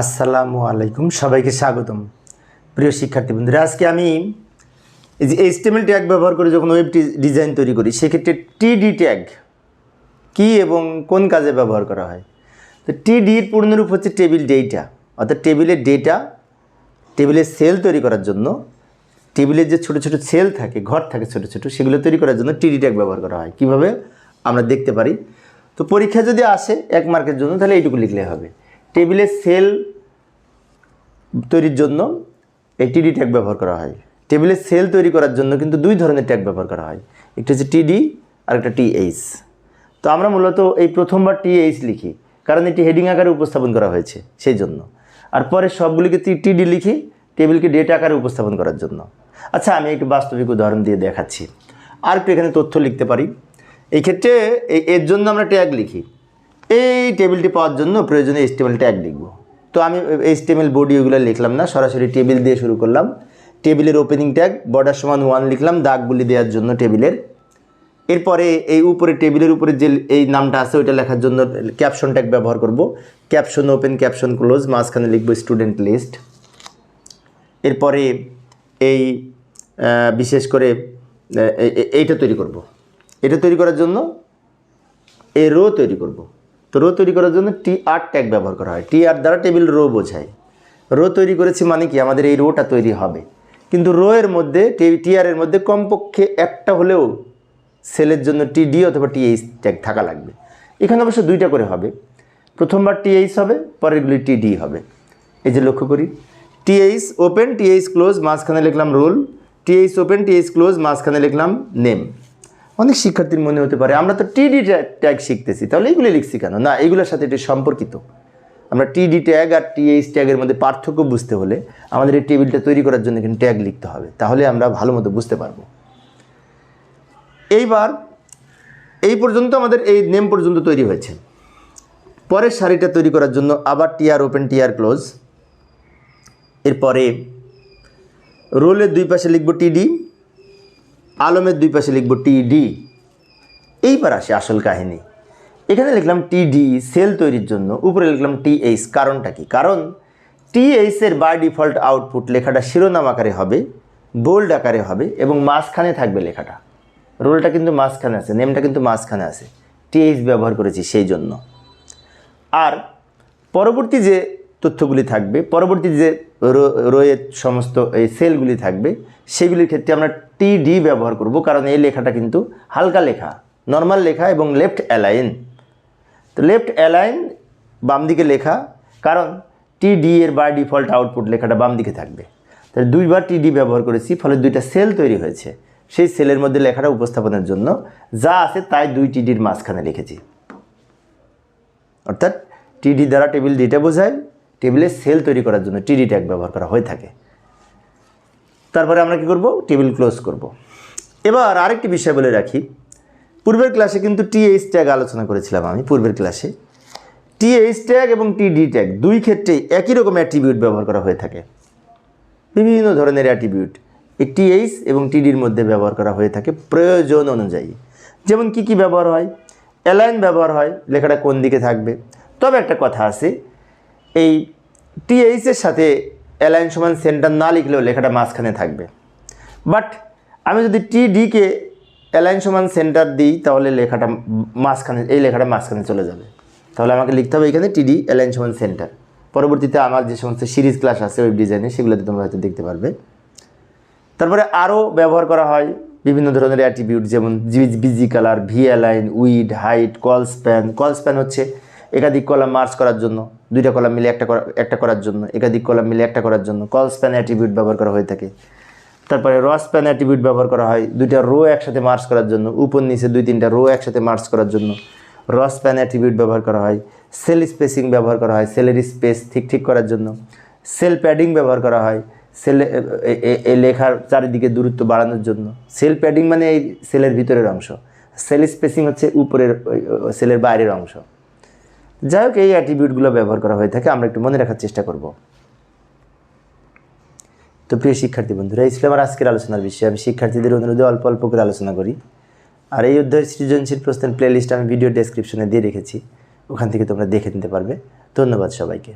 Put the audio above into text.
আসসালামু আলাইকুম, সবাইকে স্বাগতম। প্রিয় শিক্ষার্থী বন্ধুরা, আজকে আমি এই যে এইচটিএমএল ট্যাগ ব্যবহার করে যখন ওয়েব ডিজাইন তৈরি করি, সেক্ষেত্রে টিডি ট্যাগ কী এবং কোন কাজে ব্যবহার করা হয়? তো টিডির পূর্ণরূপ হচ্ছে টেবিল ডেটা অর্থাৎ টেবিলের ডেটা টেবিলের সেল তৈরি করার জন্য টেবিলের যে ছোটো ছোটো সেল থাকে, ঘর থাকে ছোটো ছোটো, সেগুলো তৈরি করার জন্য টিডি ট্যাগ ব্যবহার করা হয়। কীভাবে? আমরা দেখতে পারি। তো পরীক্ষা যদি আসে এক মার্কের জন্য, তাহলে এইটুকু লিখলে হবে। টেবিলের সেল তৈরির জন্য এই টিডি ট্যাগ ব্যবহার করা হয়। টেবিলের সেল তৈরি করার জন্য কিন্তু দুই ধরনের ট্যাগ ব্যবহার করা হয়। একটা হচ্ছে টিডি আর একটা টিএইচ। তো আমরা মূলত এই প্রথমবার টিএইচ লিখি, কারণ এটি হেডিং আকারে উপস্থাপন করা হয়েছে সেই জন্য আর পরে সবগুলিকে টিডি লিখি, টেবিলকে ডেটা আকারে উপস্থাপন করার জন্য। আচ্ছা আমি একটু বাস্তবিক উদাহরণ দিয়ে দেখাচ্ছি। আর একটু এখানে তথ্য লিখতে পারি। এই ক্ষেত্রে এর জন্য আমরা ট্যাগ লিখি। এই টেবিলটি পাওয়ার জন্য প্রয়োজনে এইচটিএমএল ট্যাগ লিখব। তো আমি এইচটিএমএল বডি ওগুলো লিখলাম না, সরাসরি টেবিল দিয়ে শুরু করলাম। টেবিলের ওপেনিং ট্যাগ বর্ডার সমান ওয়ান লিখলাম, দাগগুলি দেওয়ার জন্য টেবিলের এরপরে এই উপরে টেবিলের উপরে যে এই নামটা আছে, ওইটা লেখার জন্য ক্যাপশন ট্যাগ ব্যবহার করব। ক্যাপশন ওপেন ক্যাপশন ক্লোজ মাঝখানে লিখব স্টুডেন্ট লিস্ট এরপরে এই বিশেষ করে এইটা তৈরি করব। এটা তৈরি করার জন্য এ রো তৈরি করব। তো রো তৈরি করার জন্য টি আর ট্যাগ ব্যবহার করা হয়। টি আর দ্বারা টেবিল রো বোঝায়। রো তৈরি করেছি মানে কি? আমাদের এই রোটা তৈরি হবে। কিন্তু রো এর মধ্যে টি আর এর মধ্যে কমপক্ষে একটা হলেও সেলের জন্য টি ডি অথবা টি এইচ ট্যাগ থাকা লাগবে। এখানে অবশ্য দুইটা করে হবে। প্রথমবার টি এইচ হবে, পরেরগুলি টি ডি হবে। এই যে লক্ষ্য করি। টিএইচ ওপেন টিএইচ ক্লোজ মাঝখানে লিখলাম roll TH open TH close মাঝখানে লিখলাম নেম অনেক শিক্ষার্থীর মনে হতে পারে, আমরা তো টিডি ট্যাগ শিখতেছি, তাহলে এইগুলো লিখছি কেন? না, এগুলোর সাথে এটি সম্পর্কিত। আমরা টিডি ট্যাগ আর টিএইচ ট্যাগের মধ্যে পার্থক্য বুঝতে হলে আমাদের এই টেবিলটা তৈরি করার জন্য কিন্তু ট্যাগ লিখতে হবে, তাহলে আমরা ভালো মতো বুঝতে পারব। এইবার, এই পর্যন্ত আমাদের এই নেম পর্যন্ত তৈরি হয়েছে। পরের শাড়িটা তৈরি করার জন্য আবার টিআর ওপেন টিআর ক্লোজ এরপরে রোলের দুই পাশে লিখব টিডি আলমের দুই পাশে লিখব টিডি এইবার আসে আসল কাহিনী। এখানে লিখলাম টিডি সেল তৈরির জন্য। উপরে লিখলাম টিএইচ কারণটা কি? কারণ টিএইচের বাই ডিফল্ট আউটপুট লেখাটা শিরোনাম আকারে হবে বোল্ড আকারে হবে এবং মাঝখানে থাকবে লেখাটা। রোলটা কিন্তু মাঝখানে আছে নেমটা কিন্তু মাঝখানে আছে। টিএইচ ব্যবহার করেছি সেই জন্য। আর পরবর্তী যে তথ্যগুলি থাকবে। পরবর্তী যে রো- রোয়ের সমস্ত এই সেলগুলি থাকবে, সেগুলির ক্ষেত্রে আমরা টিডি ব্যবহার করব, কারণ এই লেখাটা কিন্তু হালকা লেখা নর্মাল লেখা এবং লেফট অ্যালাইন তো লেফট অ্যালাইন বাম দিকে লেখা, কারণ টিডি এর বা ডিফল্ট আউটপুট লেখাটা বাম দিকে থাকবে। তাহলে দুইবার টিডি ব্যবহার করেছি, ফলে দুইটা সেল তৈরি হয়েছে। সেই সেলের মধ্যে লেখাটা উপস্থাপনের জন্য যা আছে তাই দুই টিডির মাঝখানে লিখেছি। অর্থাৎ টিডি দ্বারা টেবিল ডিটা বোঝায় টেবিলে সেল তৈরি করার জন্য টিডি ট্যাগ ব্যবহার করা হয়ে থাকে। তারপরে আমরা কি করব? টেবিল ক্লোজ করব। এবার আরেকটি বিষয় বলে রাখি। পূর্বের ক্লাসে কিন্তু টিএইচ ট্যাগ আলোচনা করেছিলাম আমি, পূর্বের ক্লাসে। টিএইচ ট্যাগ এবং টিডি ট্যাগ দুই ক্ষেত্রেই একই রকম অ্যাট্রিবিউট ব্যবহার করা হয়ে থাকে। বিভিন্ন ধরনের অ্যাট্রিবিউট এই টিএইচ এবং টিডির মধ্যে ব্যবহার করা হয়ে থাকে প্রয়োজন অনুযায়ী। যেমন কি কি ব্যবহার হয়? অ্যালাইন ব্যবহার হয়, লেখাটা কোন দিকে থাকবে? তবে একটা কথা আছে এই টিএইচের সাথে অ্যালাইন সমান সেন্টার না লিখলেও লেখাটা মাঝখানে থাকবে। বাট আমি যদি টিডিকে অ্যালাইন সমান সেন্টার দিই, তাহলে লেখাটা মাঝখানে, এই লেখাটা মাঝখানে চলে যাবে। তাহলে আমাকে লিখতে হবে এখানে টিডি অ্যালাইন সমান সেন্টার পরবর্তীতে আমার যে সমস্ত সিরিজ ক্লাস আছে ওয়েব ডিজাইনে সেগুলোতে তোমরা হয়তো দেখতে পারবে। তারপরে আরও ব্যবহার করা হয় বিভিন্ন ধরনের অ্যাট্রিবিউট যেমন BG colour V align width height colspan colspan হচ্ছে একাধিক কলাম মার্চ করার জন্য, দুইটা কলাম মিলে একটা একটা করার জন্য একাধিক কলাম মিলে একটা করার জন্য কল স্প্যান অ্যাট্রিবিউট ব্যবহার করা হয়ে থাকে। তারপরে র স্প্যান অ্যাট্রিবিউট ব্যবহার করা হয়, দুইটা রো একসাথে মার্চ করার জন্য, উপর নিচে দুই তিনটা রো একসাথে মার্চ করার জন্য। র স্প্যান অ্যাট্রিবিউট ব্যবহার করা হয় সেল স্পেসিং ব্যবহার করা হয় সেলের স্পেস ঠিক ঠিক করার জন্য। সেল প্যাডিং ব্যবহার করা হয় সেলে এই লেখার চারিদিকে দূরত্ব বাড়ানোর জন্য। সেল প্যাডিং মানে এই সেলের ভিতরের অংশ। সেল স্পেসিং হচ্ছে উপরের সেলের বাইরের অংশ। যাই হোক, এই অ্যাট্রিবিউটগুলো ব্যবহার করা হয়ে থাকে, আমরা একটু মনে রাখার চেষ্টা করব। তো প্রিয় শিক্ষার্থী বন্ধুরা, এই ছিল আমার আজকের আলোচনার বিষয়। আমি শিক্ষার্থীদের অনুরোধে অল্প অল্প করে আলোচনা করি। আর এই অধ্যায় সৃজনশীল প্রশ্নের প্লেলিস্ট আমি ভিডিও ডেসক্রিপশনে দিয়ে রেখেছি। ওখান থেকে তোমরা দেখে নিতে পারবে। ধন্যবাদ সবাইকে।